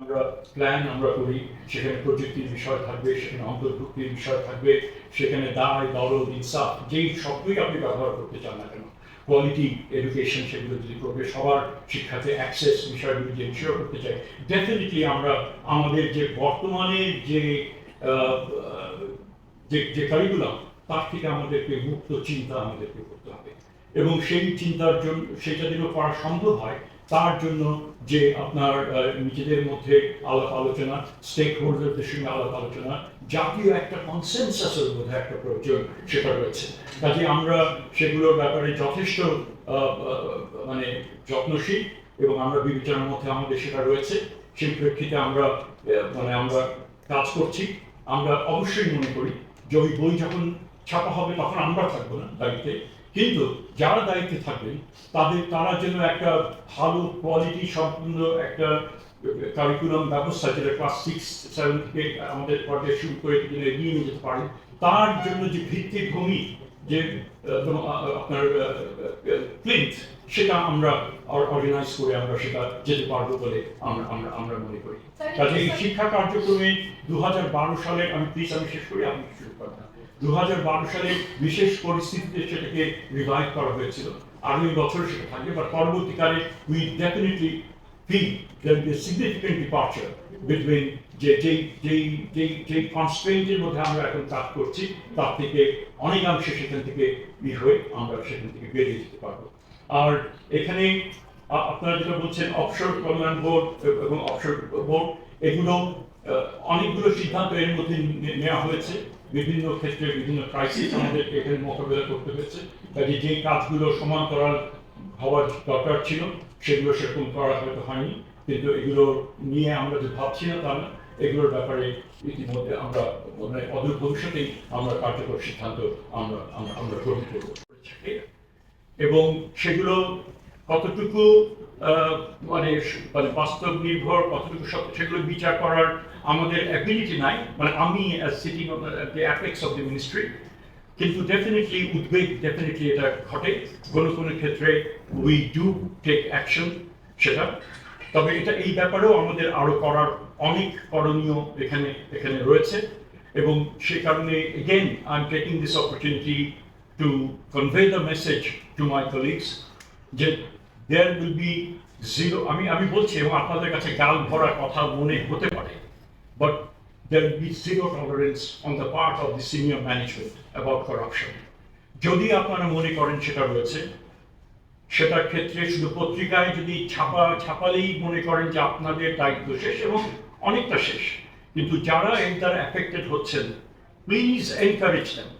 আমরা প্ল্যান আমরা করি, সেখানে প্রযুক্তির বিষয় থাকবে, সেখানে অন্তর্ভুক্তির বিষয় থাকবে, সেখানে দায়, দরদ, ইনসাফ, যেই শব্দই আপনি ব্যবহার করতে চান না কেন কোয়ালিটি এডুকেশন সেগুলো যদি করবে, সবার শিক্ষাতে অ্যাক্সেস বিষয়গুলো যে বিষয় করতে চাই ডেফিনেটলি আমরা আমাদের যে বর্তমানে যে যে যে কারিকুলাম তার থেকে আমাদেরকে মুক্ত চিন্তা আমাদেরকে করতে হবে। এবং সেই চিন্তার জন্য সেটা যেন করা সম্ভব হয় তার জন্য যে আপনার নিজেদের মধ্যে আলাপ আলোচনা স্টেক হোল্ডারদের সঙ্গে আলাপ আলোচনা, জাতীয় একটা কনসেনসাসের মধ্যে একটা প্রয়োজন সেটা রয়েছে। কাজে আমরা সেগুলোর ব্যাপারে যথেষ্ট মানে যত্নশীল এবং আমরা বিবেচনার মধ্যে আমাদের সেটা রয়েছে। সেই প্রেক্ষিতে আমরা মানে আমরা কাজ করছি। আমরা অবশ্যই মনে করি যে ওই বই যখন ছাপা হবে তখন আমরা থাকব না দায়িত্বে কিন্তু যারা দায়িত্বে থাকবেন তাদের তারা যেন একটা ভালো কোয়ালিটি সম্পূর্ণ একটা কারিকুলাম ব্যবস্থা যেটা ক্লাস সিক্স সেভেন থেকে আমাদের পর্যায়ে শুরু করে এগিয়ে নিয়ে যেতে পারে তার জন্য যে ভিত্তিভূমি যে আপনার প্লিন্থ সেটা আমরা অর্গানাইজ করে আমরা সেটা যেতে পারব বলে আমরা আমরা আমরা মনে করি। কাজে শিক্ষা কার্যক্রমে দু হাজার বারো সালে আমি প্লিজ আমি শেষ করি আপনি শুরু করবেন দু হাজার বারো সালে বিশেষ পরিস্থিতিতে সেটাকে রিভাইভ করা হয়েছিল। আগামী বছর সেটা থাকবে বা পরবর্তীকালে we definitely will be a significant যে, যেই যেই যেই যেই কনস্ট্রেন্টের মধ্যে আমরা এখন কাজ করছি, তার থেকে অনেকাংশে সেখান থেকে ই হয়ে আমরা সেখান থেকে বেরিয়ে যেতে পারব। আর এখানে আপনারা যেটা বলছেন অবসর কল্যাণ বোর্ড এবং অবসর বোর্ড এগুলো অনেকগুলো সিদ্ধান্ত এর মধ্যে নেওয়া হয়েছে। বিভিন্ন ক্ষেত্রে বিভিন্ন ক্রাইসিস আমাদের এখানে মোকাবেলা করতে হয়েছে। কাজে যে কাজগুলো সমান্তরাল হওয়ার দরকার ছিল, সেগুলো সেরকম করা হয়তো হয়নি। কিন্তু এগুলো নিয়ে আমরা যে ভাবছি না তা না, এগুলোর ব্যাপারে ইতিমধ্যে আমরা মানে অদূর ভবিষ্যতেই আমরা কার্যকর সিদ্ধান্ত আমরা আমরা গ্রহণ করব। এবং সেগুলো কতটুকু মানে মানে বাস্তব নির্ভর কতটুকু সত্য সেগুলো বিচার করার আমাদের অ্যাবিলিটি নাই। মানে আমি sitting apex of the ministry কিন্তু ডেফিনেটলি উদ্বেগ ডেফিনেটলি এটা ঘটে। কোনো কোনো ক্ষেত্রে উই ডু টেক অ্যাকশন সেটা। তবে এটা, এই ব্যাপারেও আমাদের আরও করার অনেক করণীয় এখানে এখানে রয়েছে। এবং সে কারণে again I am taking this opportunity to convey the message to my colleagues যে দেয়ার উইল বি জিরো আমি আমি বলছি এবং আপনাদের কাছে গাল ভরা কথা মনে হতে পারে, but there will be zero tolerance on the part of the senior management about corruption. যদি আপনারা মনে করেন সেটা রয়েছে, সেটার ক্ষেত্রে শুধু পত্রিকায় যদি ছাপা, ছাপালেই মনে করেন যে আপনাদের দায়িত্ব শেষ এবং অনেকটা শেষ, কিন্তু যারা এর দ্বারা অ্যাফেক্টেড হচ্ছেন প্লিজ এনকারেজ দেম